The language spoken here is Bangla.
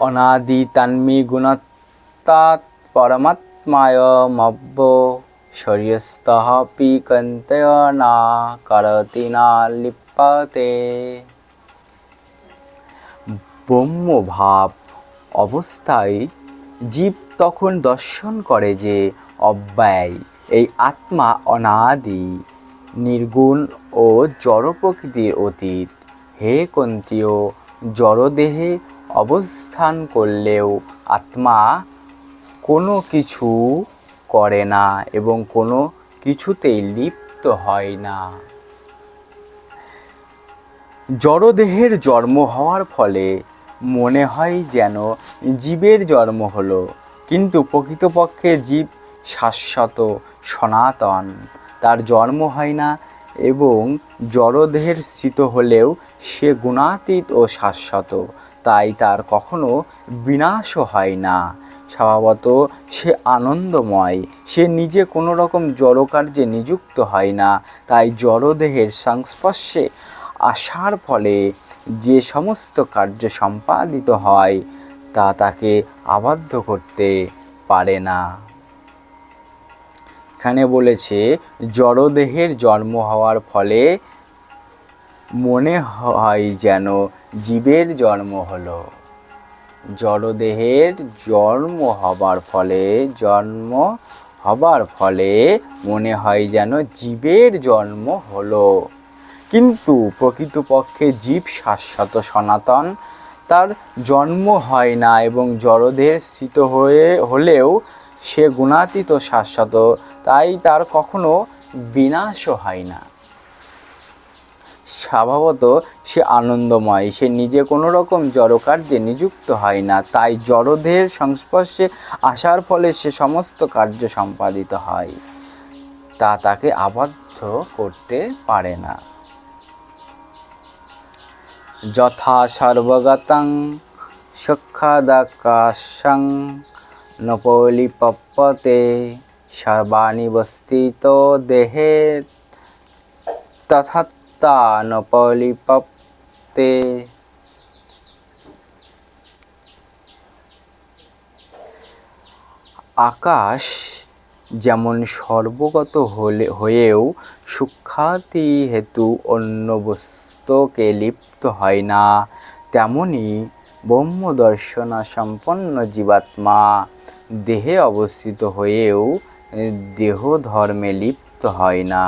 অনাদি তান্মি গুণত্তাৎ পরমাত্মায়মব্য শরীয়স্তঃ পিকন্তয় না করতি না লিপ্যতে ব্রহ্মভাব অবস্থায় জীব তখন দর্শন করে যে অব্যয়, এই আত্মা অনাদি, নির্গুণ ও জড় প্রকৃতির অতীত। হে কন্তীয় জড়দেহে অবস্থান করলেও আত্মা কোনো কিছু করে না এবং কোনো কিছুতেই লিপ্ত হয় না। জড়দেহের জন্ম হওয়ার ফলে মনে হয় যেন জীবের জন্ম হলো, কিন্তু প্রকৃতপক্ষে জীব শাশ্বত সনাতন। তার জন্ম হয় না এবং জড়দেহের স্থিত হলেও সে গুণাতীত ও শাশ্বত, তাই তার কখনো বিনাশও হয় না। স্বভাবত সে আনন্দময়, সে নিজে কোনো রকম জড়কার্যে নিযুক্ত হয় না, তাই জড়দেহের সংস্পর্শে আসার ফলে যে সমস্ত কার্য সম্পাদিত হয়, তা তাকে আবদ্ধ করতে পারে না। এখানে বলেছে, জড়দেহের জন্ম হওয়ার ফলে মনে হয় যেন জীবের জন্ম হলো। জড়দেহের জন্ম হবার ফলে, জন্ম হবার ফলে মনে হয় যেন জীবের জন্ম হলো। কিন্তু প্রকৃতপক্ষে জীব শাশ্বত সনাতন, তার জন্ম হয় না এবং জড়দেহের স্থিত হয়ে হলেও সে গুণাতীত শাশ্বত, তাই তার কখনো বিনাশও হয় না। স্বভাবত সে আনন্দময়, সে নিজে কোনো রকম জড়কার্যে নিযুক্ত হয় না, তাই জড়দেহের সংস্পর্শে আসার ফলে সে সমস্ত কার্য সম্পাদিত হয়, তা তাকে আবদ্ধ করতে পারে না। যথা সর্বগতং সুখাদাকাশং নপলিপপ্পতে সর্বাণি বস্তিত দেহে তথাত্তা নপলিপপ্তে আকাশ যেমন সর্বগত হলে হয়েও সূক্ষাতি হেতু অন্য বস্তুকে লিপ্ত হয় না তেমনি ব্রহ্মদর্শনা সম্পন্ন জীবাত্মা দেহে অবস্থিত হয়েও দেহ ধর্মে লিপ্ত হয় না।